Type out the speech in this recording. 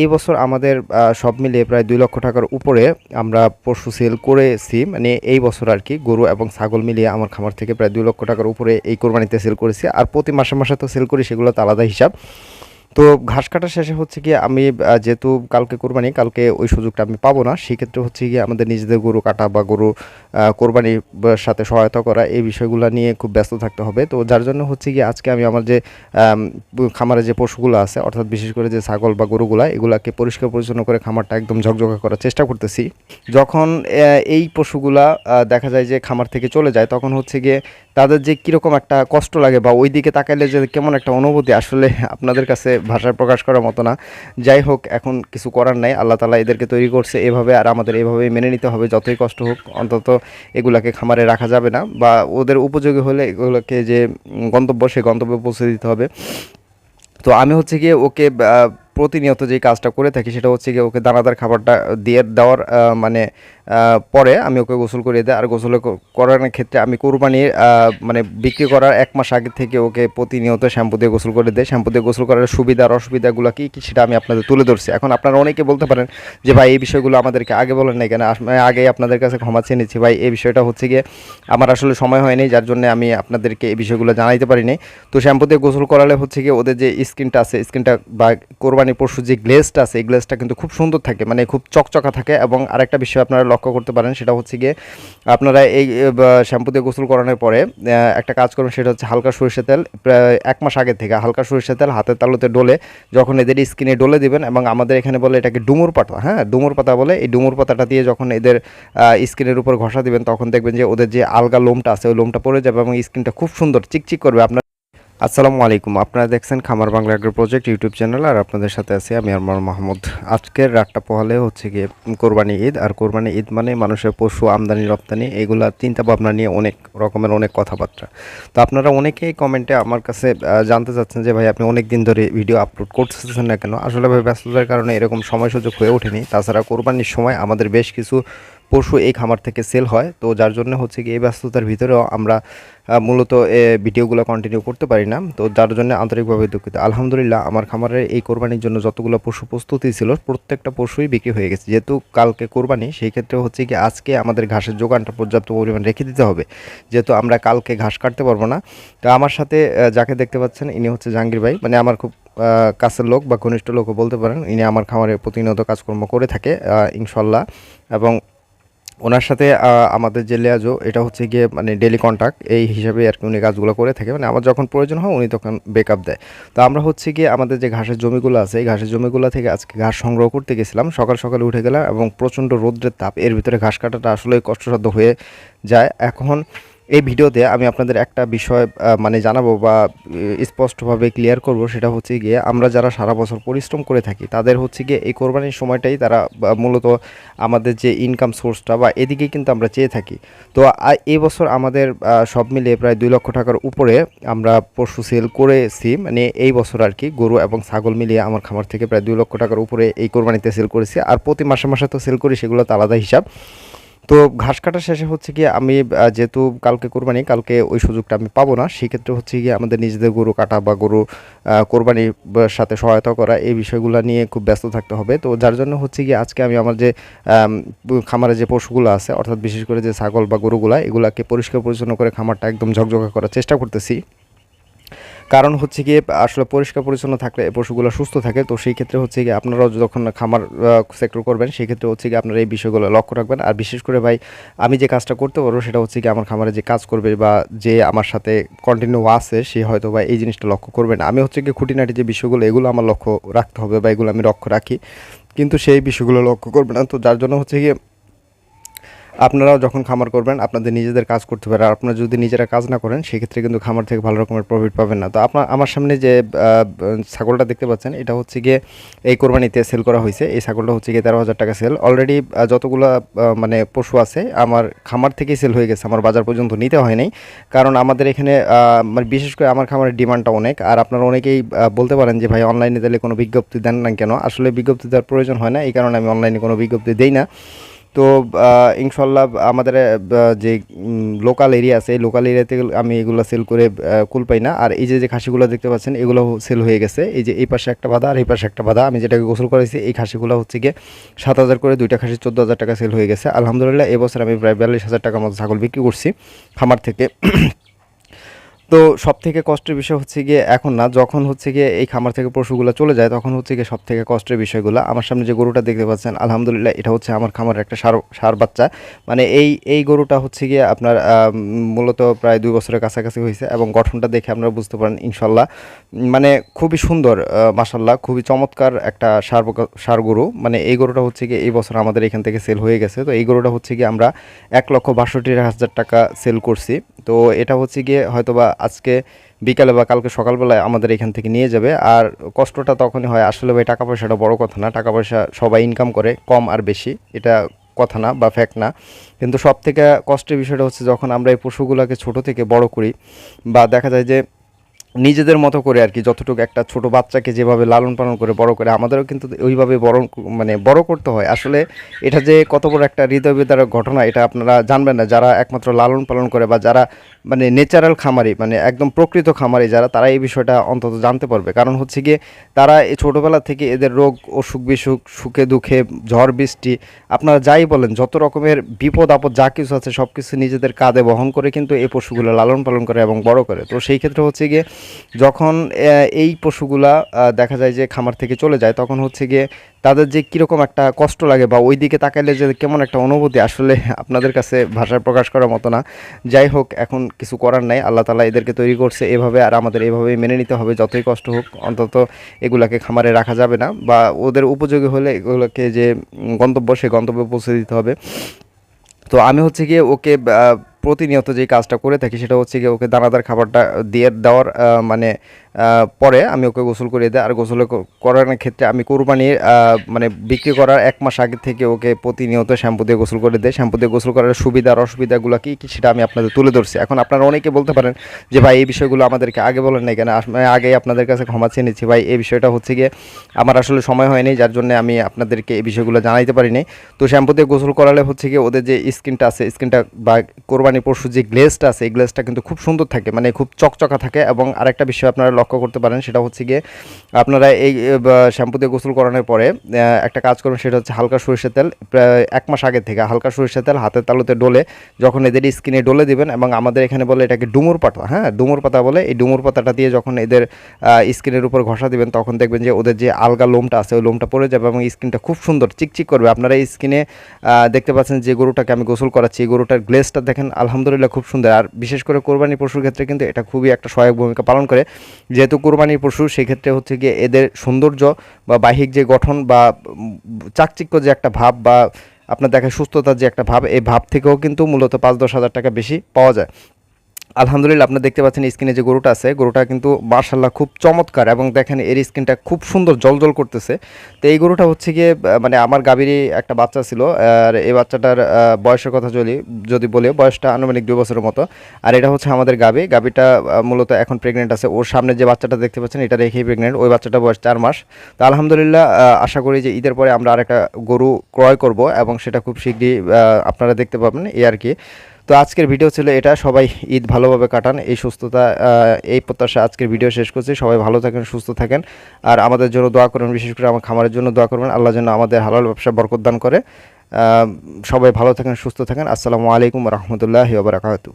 এই বছর আমাদের সব মিলিয়ে প্রায় দুই লক্ষ টাকার উপরে আমরা পশু সেল করেছি। মানে এই বছর আর কি গরু এবং ছাগল মিলিয়ে আমার খামার থেকে প্রায় দুই লক্ষ টাকার উপরে এই কোরবানিতে সেল করেছি। আর প্রতি মাসে মাসে তো সেল করি সেগুলো তো আলাদা হিসাব। তো ঘাস কাটা শেষে হচ্ছে কি আমি যেহেতু কালকে কোরবানি, কালকে ওই সুযোগটা আমি পাবো না, সেক্ষেত্রে হচ্ছে কি আমাদের নিজেদের গরু কাটা বা গরু কোরবানির সাথে সহায়তা করা, এই বিষয়গুলো নিয়ে খুব ব্যস্ত থাকতে হবে। তো যার জন্য হচ্ছে কি আজকে আমি আমার যে খামারে যে পশুগুলো আছে, অর্থাৎ বিশেষ করে যে ছাগল বা গরুগুলা, এগুলাকে পরিষ্কার পরিচ্ছন্ন করে খামারটা একদম ঝকঝকা করার চেষ্টা করতেছি। যখন এই পশুগুলা দেখা যায় যে খামার থেকে চলে যায়, তখন হচ্ছে গিয়ে তাদের যে কীরকম একটা কষ্ট লাগে বা ওই দিকে তাকাইলে যে কেমন একটা অনুভূতি, আসলে আপনাদের কাছে ভাষায় প্রকাশ করার মতো না। যাই হোক, এখন কিছু করার নাই। আল্লাহ তালা এদেরকে তৈরি করছে এভাবে, আর আমাদের এভাবেই মেনে নিতে হবে, যতই কষ্ট হোক। অন্তত এগুলাকে খামারে রাখা যাবে না, বা ওদের উপযোগী হলে এগুলোকে যে গন্তব্য সে গন্তব্যে পৌঁছে দিতে হবে। তো আমি হচ্ছে গিয়ে ওকে প্রতিনিয়ত যে কাজটা করে থাকি, সেটা হচ্ছে গিয়ে ওকে দানাদার খাবারটা দিয়ে দেওয়ার মানে পরে আমি ওকে গোসল করিয়ে দেয় আর গোসল করানোর ক্ষেত্রে আমি কোরবানির মানে বিক্রি করার এক মাস আগে থেকে ওকে প্রতিনিয়ত শ্যাম্পু দিয়ে গোসল করে দেয় শ্যাম্পু দিয়ে গোসল করার সুবিধা আর অসুবিধাগুলো কী কী সেটা আমি আপনাদের তুলে ধরছি। এখন আপনারা অনেকে বলতে পারেন যে, ভাই, এই বিষয়গুলো আমাদেরকে আগে বলেন নাই কেন? মানে আগেই আপনাদের কাছে ক্ষমা চেয়ে নিচ্ছি। ভাই, এই বিষয়টা হচ্ছে গিয়ে আমার আসলে সময় হয়নি, যার জন্য আমি আপনাদেরকে এই বিষয়গুলো জানাইতে পারিনি। তো শ্যাম্পু দিয়ে গোসল করালে হচ্ছে গিয়ে ওদের যে স্কিনটা আছে, স্কিনটা বা কোরবানি পশু যে গ্লেজটা আছে, এই গ্লেজটা কিন্তু খুব সুন্দর থাকে মানে খুব চকচকা থাকে। এবং আরেকটা বিষয় আপনারা লক্ষ্য করতে পারেন, সেটা হচ্ছে গিয়ে আপনারা এই শ্যাম্পু দিয়ে গোসল করানোর পরে একটা কাজ করবেন, সেটা হচ্ছে হালকা সরিষা তেল, প্রায় এক মাস আগে থেকে হালকা সরিষা তেল হাতের তালুতে ডলে, যখন এদের স্কিনে ডলে দিবেন এবং আমাদের এখানে বলে এটাকে ডুমুর পাতা হ্যাঁ ডুমুর পাতা বলে, এই ডুমুর পাতাটা দিয়ে যখন এদের স্কিনের উপর ঘষা দিবেন, তখন দেখবেন যে ওদের যে আলগা লোমটা আছে, ওই লোমটা পড়ে যাবে এবং স্কিনটা খুব সুন্দর, চিকচিক করবে, আপনার আসসালামু আলাইকুম। আপনারা দেখছেন Khamar Bangla agro project YouTube channel আর আপনাদের সাথে আছি আমি আমার মাহমুদ। আজকের রাতটা পোহালে হচ্ছে গিয়ে কোরবানি ঈদ, আর কোরবানি ঈদ মানে মানুষের পশু, আমদানি, রপ্তানি, এগুলা চিন্তা ভাবনা নিয়ে অনেক রকমের অনেক কথাবার্তা। তো আপনারা অনেকেই কমেন্টে আমার কাছে জানতে চাচ্ছেন যে ভাই আপনি অনেক দিন ধরে ভিডিও আপলোড করতেছেন না কেন? আসলে ভাই ব্যস্ততার কারণে এরকম সময় সুযোগ হয়ে ওঠেনি। তাছাড়া কোরবানির সময় আমাদের বেশ কিছু পশু এই খামার থেকে সেল হয়। তো যার জন্য হচ্ছে কি এই ব্যস্ততার ভিতরেও আমরা মূলত ভিডিওগুলো কন্টিনিউ করতে পারি না। তো যার জন্য আন্তরিকভাবে দুঃখিত। আলহামদুলিল্লাহ, আমার খামারের এই কোরবানির জন্য যতগুলো পশু প্রস্তুতি ছিল, প্রত্যেকটা পশুই বিক্রি হয়ে গেছে। যেহেতু কালকে কোরবানি, সেই ক্ষেত্রে হচ্ছে কি আজকে আমাদের ঘাসের যোগানটা পর্যাপ্ত পরিমাণ রেখে দিতে হবে। যেহেতু আমরা কালকে ঘাস কাটতে পারব না। তো আমার সাথে যাকে দেখতে পাচ্ছেন, ইনি হচ্ছে জাহাঙ্গীর ভাই। মানে আমার খুব কাছের লোক বা ঘনিষ্ঠ লোকও বলতে পারেন। ইনি আমার খামারে প্রতিনিয়ত কাজকর্ম করে থাকে ইনশাল্লাহ। এবং ওনার সাথে আমাদের যে লেয়াজো, এটা হচ্ছে গিয়ে মানে ডেলি কন্ট্যাক্ট এই হিসাবে আর কি উনি কাজগুলো করে থাকে। মানে আমার যখন প্রয়োজন হয়, উনি তখন ব্যাকআপ দেয়। তো আমরা হচ্ছে গিয়ে আমাদের যে ঘাসের জমিগুলো আছে, এই ঘাসের জমিগুলো থেকে আজকে ঘাস সংগ্রহ করতে গেছিলাম। সকাল সকালে উঠে গেলাম এবং প্রচণ্ড রোদ্রের তাপ, এর ভিতরে ঘাস কাটাটা আসলে কষ্টসাধ্য হয়ে যায়। এখন এই ভিডিওতে আমি আপনাদের একটা বিষয় মানে জানাব বা স্পষ্টভাবে ক্লিয়ার করব। সেটা হচ্ছে গিয়ে আমরা যারা সারা বছর পরিশ্রম করে থাকি, তাদের হচ্ছে গিয়ে এই কোরবানির সময়টাই তারা মূলত আমাদের যে ইনকাম সোর্সটা বা এদিকে কিন্তু আমরা চেয়ে থাকি। তো এই বছর আমাদের সব মিলিয়ে প্রায় দুই লক্ষ টাকার উপরে আমরা পশু সেল করেছি। মানে এই বছর আর কি গরু এবং ছাগল মিলিয়ে আমার খামার থেকে প্রায় দুই লক্ষ টাকার উপরে এই কোরবানিতে সেল করেছি। আর প্রতি মাসে মাসে তো সেল করি সেগুলো তো আলাদা হিসাব। তো ঘাস কাটা শেষে হচ্ছে কি আমি যেহেতু কালকে কোরবানি, কালকে ওই সুযোগটা আমি পাবো না, সেক্ষেত্রে হচ্ছে কি আমাদের নিজেদের গরু কাটা বা গরু কোরবানির সাথে সহায়তা করা, এই বিষয়গুলো নিয়ে খুব ব্যস্ত থাকতে হবে। তো যার জন্য হচ্ছে কি আজকে আমি আমার যে খামারে যে পশুগুলো আছে, অর্থাৎ বিশেষ করে যে ছাগল বা গরুগুলা, এগুলাকে পরিষ্কার পরিচ্ছন্ন করে খামারটা একদম ঝকঝকা করার চেষ্টা করতেছি। কারণ হচ্ছে গিয়ে, আসলে পরিষ্কার পরিচ্ছন্ন থাকলে পশুগুলো সুস্থ থাকে। তো সেই ক্ষেত্রে হচ্ছে গিয়ে আপনারাও যখন খামার সেক্টর করবেন, সেই ক্ষেত্রে হচ্ছে গিয়ে আপনারা এই বিষয়গুলো লক্ষ্য রাখবেন। আর বিশেষ করে ভাই, আমি যে কাজটা করতে পারব, সেটা হচ্ছে কি আমার খামারে যে কাজ করবে বা যে আমার সাথে কন্টিনিউ আছে, সে হয়তো বা এই জিনিসটা লক্ষ্য করবে না। আমি হচ্ছে কি খুঁটিনাটি যে বিষয়গুলো, এগুলো আমার লক্ষ্য রাখতে হবে বা এগুলো আমি লক্ষ্য রাখি। কিন্তু সেই বিষয়গুলো লক্ষ্য করবে না। তো যার জন্য হচ্ছে গিয়ে আপনারাও যখন খামার করবেন, আপনাদের নিজেদের কাজ করতে পারে আর আপনারা যদি নিজেরা কাজ না করেন, সেক্ষেত্রে কিন্তু খামার থেকে ভালো রকমের প্রফিট পাবেন না। তো আপনার আমার সামনে যে ছাগলটা দেখতে পাচ্ছেন, এটা হচ্ছে গিয়ে এই কোরবানিতে সেল করা হয়েছে। এই ছাগলটা হচ্ছে গিয়ে তেরো হাজার টাকা সেল অলরেডি যতগুলো মানে পশু আছে, আমার খামার থেকেই সেল হয়ে গেছে। আমার বাজার পর্যন্ত নিতে হয় নাই। কারণ আমাদের এখানে মানে বিশেষ করে আমার খামারের ডিমান্ডটা অনেক। আর আপনারা অনেকেই বলতে পারেন যে, ভাই অনলাইনে দিলে কোনো বিজ্ঞপ্তি দেন না কেন? আসলে বিজ্ঞপ্তি দেওয়ার প্রয়োজন হয় না। এই কারণে আমি অনলাইনে কোনো বিজ্ঞপ্তি দেই না। তো ইনশাল্লাহ আমাদের যে লোকাল এরিয়া আছে, এই লোকাল এরিয়াতে আমি এগুলো সেল করে কুল পাই না। আর এই যে যে খাসিগুলো দেখতে পাচ্ছেন, এগুলো সেল হয়ে গেছে। এই যে, এই পাশে একটা বাধা আর এই পাশে একটা বাধা আমি যেটাকে গোসল করেছি এই খাসিগুলো হচ্ছে গিয়ে সাত হাজার করে দুইটা খাসি চোদ্দ হাজার টাকা সেল হয়ে গেছে। আলহামদুলিল্লাহ, এবছর আমি প্রায় বিয়াল্লিশ হাজার টাকার মতো ছাগল বিক্রি করছি খামার থেকে। তো সব থেকে কষ্টের বিষয় হচ্ছে গিয়ে এখন না, যখন হচ্ছে গিয়ে এই খামার থেকে পশুগুলো চলে যায়, তখন হচ্ছে গিয়ে সব থেকে কষ্টের বিষয়গুলো। আমার সামনে যে গরুটা দেখতে পাচ্ছেন, আলহামদুলিল্লাহ এটা হচ্ছে আমার খামারের একটা সার সার বাচ্চা। মানে এই এই গরুটা হচ্ছে গিয়ে আপনার মূলত প্রায় দুই বছরের কাছাকাছি হয়েছে এবং গঠনটা দেখে আপনারা বুঝতে পারেন, ইনশাল্লাহ। মানে খুবই সুন্দর মাসাল্লাহ খুবই চমৎকার একটা সার সার গরু। মানে এই গরুটা হচ্ছে গিয়ে এই বছর আমাদের এখান থেকে সেল হয়ে গেছে। তো এই গরুটা হচ্ছে গিয়ে আমরা এক লক্ষ বাষট্টি হাজার টাকা সেল করছি। তো এটা হচ্ছে গিয়ে হয়তোবা আজকে বিকালে বা কালকে সকালবেলায় আমাদের এখান থেকে নিয়ে যাবে। আর কষ্টটা তখনই হয়, আসলে ভাই টাকা পয়সাটা বড় কথা না। টাকা পয়সা সবাই ইনকাম করে, কম আর বেশি। এটা কথা না বা ফ্যাক্ট না। কিন্তু সব থেকে কষ্টের বিষয়টা হচ্ছে যখন আমরা এই পশুগুলোকে ছোট থেকে বড় করি বা দেখা যায় যে নিজেদের মতো করে আর কি, যতটুকু একটা ছোট বাচ্চাকে যেভাবে লালন পালন করে, বড় করে, আমাদেরও কিন্তু ওইভাবে বড় মানে বড় করতে হয়। আসলে এটা যে কত বড় একটা হৃদয় বিদারক ঘটনা, এটা আপনারা জানবেন না। যারা একমাত্র লালন পালন করে বা যারা মানে ন্যাচারাল খামারি মানে একদম প্রকৃত খামারি, যারা তারা এই বিষয়টা অন্তত জানতে পারবে। কারণ হচ্ছে গিয়ে, তারা এই ছোটোবেলা থেকে এদের রোগ, অসুখ বিসুখ, সুখে দুঃখে, ঝড় বৃষ্টি, আপনারা যাই বলেন, যত রকমের বিপদ আপদ যা কিছু আছে সব কিছু নিজেদের কাঁধে বহন করে কিন্তু এই পশুগুলো লালন পালন করে এবং বড় করে। তো সেই ক্ষেত্রে হচ্ছে গিয়ে যখন এই পশুগুলা দেখা যায় যে খামার থেকে চলে যায়, তখন হচ্ছে গিয়ে তাদের যে কীরকম একটা কষ্ট লাগে বা ওই দিকে তাকাইলে যে কেমন একটা অনুভূতি আসলে আপনাদের কাছে ভাষায় প্রকাশ করার মতো না। যাই হোক, এখন কিছু করার নাই। আল্লাহ তালা এদেরকে তৈরি করছে এভাবে আর আমাদের এভাবেই মেনে নিতে হবে। যতই কষ্ট হোক, অন্তত এগুলাকে খামারে রাখা যাবে না বা ওদের উপযোগী হলে এগুলোকে যে গন্তব্য, সে গন্তব্যে পৌঁছে দিতে হবে। তো আমি হচ্ছে গিয়ে ওকে প্রতিনিয়ত যে কাজটা করে থাকি সেটা হচ্ছে গিয়ে ওকে দানাদার খাবারটা দিয়ে দেওয়ার মানে পরে আমি ওকে গোসল করিয়ে দেয় আর গোসল ক- করানোর ক্ষেত্রে আমি কোরবানির মানে বিক্রি করার এক মাস আগে থেকে ওকে প্রতিনিয়ত শ্যাম্পু দিয়ে গোসল করে দেয় শ্যাম্পু দিয়ে গোসল করার সুবিধা আর অসুবিধাগুলো কী কী সেটা আমি আপনাদের তুলে ধরছি। এখন আপনারা অনেকে বলতে পারেন যে, ভাই, এই বিষয়গুলো আমাদেরকে আগে বলেন নাই কেন? মানে আগেই আপনাদের কাছে ক্ষমা চেয়ে নিচ্ছি। ভাই, এই বিষয়টা হচ্ছে গিয়ে আমার আসলে সময় হয়নি, যার জন্য আমি আপনাদেরকে এই বিষয়গুলো জানাইতে পারিনি। তো শ্যাম্পু দিয়ে গোসল করালে হচ্ছে গিয়ে ওদের যে স্কিনটা আছে, স্কিনটা বা কোরবানি পশু যে গ্লেজটা আছে, এই গ্লেজটা কিন্তু খুব সুন্দর থাকে মানে খুব চকচকা থাকে। এবং আরেকটা বিষয় আপনারা লক্ষ্য করতে পারেন, সেটা হচ্ছে গিয়ে আপনারা এই শ্যাম্পু দিয়ে গোসল করানোর পরে একটা কাজ করুন সেটা হচ্ছে হালকা সরিষার তেল, প্রায় এক মাস আগে থেকে হালকা সরিষার তেল হাতের তালুতে ডলে যখন এদের স্কিনে ডলে দিবেন এবং আমাদের এখানে বলে এটাকে ডুমুর পাতা হ্যাঁ ডুমুর পাতা বলে, এই ডুমুর পাতাটা দিয়ে যখন এদের স্কিনের উপর ঘষা দিবেন, তখন দেখবেন যে ওদের যে আলগা লোমটা আছে, ওই লোমটা পড়ে যাবে এবং স্কিনটা খুব সুন্দর চিকচিক করবে। আপনারা এই স্কিনে দেখতে পাচ্ছেন যে গরুটাকে আমি গোসল করাচ্ছি, এই গরুটার গ্লেসটা দেখেন আলহামদুলিল্লাহ খুব সুন্দর। আর বিশেষ করে কোরবানি পশুর ক্ষেত্রে কিন্তু এটা খুবই একটা সহায়ক ভূমিকা পালন করে। যেহেতু কোরবানির পশু, সেক্ষেত্রে হচ্ছে গিয়ে এদের সৌন্দর্য বা বাহ্যিক যে গঠন বা চাকচিক্য যে একটা ভাব বা আপনার দেখা সুস্থতার যে একটা ভাব, এই ভাব থেকেও কিন্তু মূলত পাঁচ দশ হাজার টাকা বেশি পাওয়া যায়। আলহামদুলিল্লাহ, আপনি দেখতে পাচ্ছেন স্কিনে যে গরুটা আছে, গরুটা কিন্তু মার্শাল্লাহ খুব চমৎকার এবং দেখেন এর স্কিনটা খুব সুন্দর জলজল করতেছে। তো এই গরুটা হচ্ছে গিয়ে মানে আমার গাভীরই একটা বাচ্চা ছিল, আর এই বাচ্চাটার বয়সের কথা যদি যদি বলি, বয়সটা আনুমানিক দুই বছরের মতো। আর এটা হচ্ছে আমাদের গাভী, গাভীটা মূলত এখন প্রেগনেন্ট আছে। ওর সামনে যে বাচ্চাটা দেখতে পাচ্ছেন, এটা রেখেই প্রেগনেন্ট ওই বাচ্চাটা বয়স চার মাস। তো আলহামদুলিল্লাহ আশা করি যে ঈদের পরে আমরা আরেকটা গরু ক্রয় করব এবং সেটা খুব শীঘ্রই আপনারা দেখতে পাবেন এই আর কি। তো আজকের ভিডিও ছিল এটা। সবাই ঈদ ভালোভাবে কাটান, এই সুস্থতা এই প্রত্যাশা আজকের ভিডিও শেষ করছি। সবাই ভালো থাকেন, সুস্থ থাকেন। আর আমাদের জন্য দোয়া করবেন, বিশেষ করে আমার খামারের জন্য দোয়া করবেন। আল্লাহ যেন আমাদের হালাল ব্যবসা বরকদান করে। সবাই ভালো থাকেন, সুস্থ থাকেন। আসসালামু আলাইকুম রহমতুল্লাহ বারাকাতু